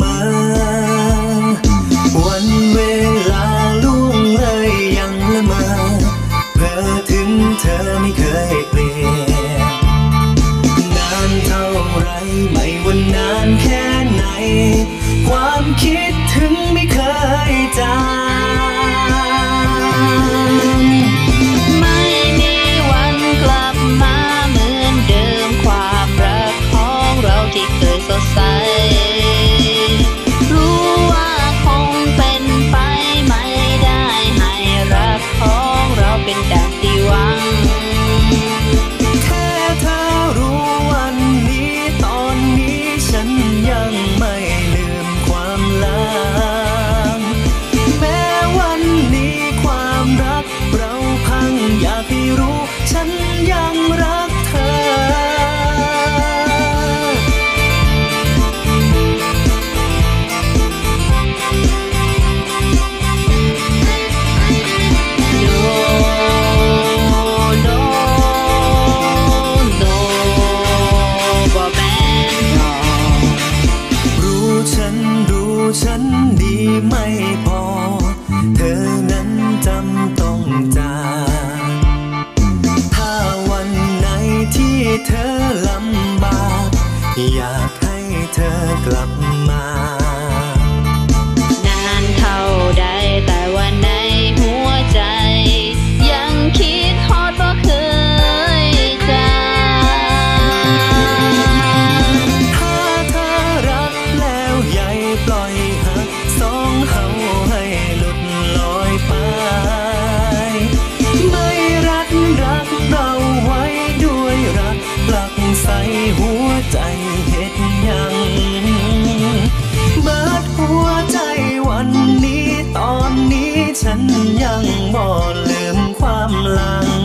มอ วันเวลาล่วงเลยยังละเมอเพ้อถึงเธอไม่เคยเปลี่ยน กลับ ฉันยังบ่ลืมความหลัง